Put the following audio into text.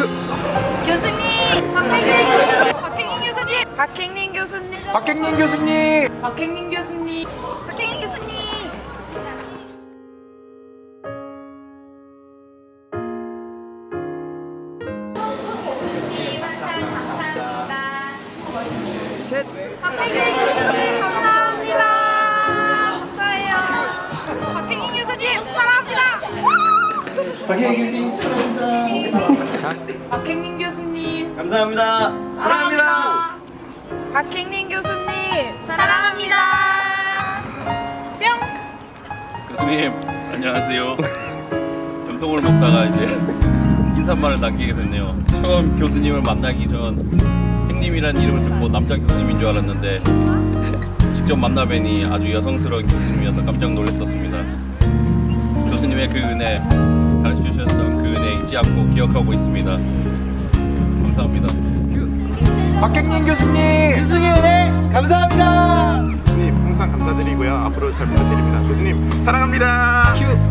교수님 박혜민 교수님 박혜민 교수님. 박혜민 교수님 박경림 교수님 박혜민 교수님 박혜민 교수님 셋 박혜민 교수님 감사합니다 감사해요 박혜민 교수님 사랑합니다. 박경림 교수님 사랑합니다 박혜민 교수님. 감사합니다. 사랑합니다. 박혜민 교수님 사랑합니다. 뿅. 교수님 안녕하세요. 염통을 먹다가 이제 인사말을 남기게 됐네요. 처음 교수님을 만나기 전 행님이라는 이름을 듣고 남자 교수님인 줄 알았는데 직접 만나뵈니 아주 여성스러운 교수님이어서 깜짝 놀랐었습니다. 교수님의 그 은혜 가르쳐 주셨던 그 은혜 잊지 않고 기억하고 있습니다. 감사합니다. 박경림 교수님 교수님 은혜 감사합니다 교수님 항상 감사드리고요. 앞으로 잘 부탁드립니다. 교수님 사랑합니다. 박혜민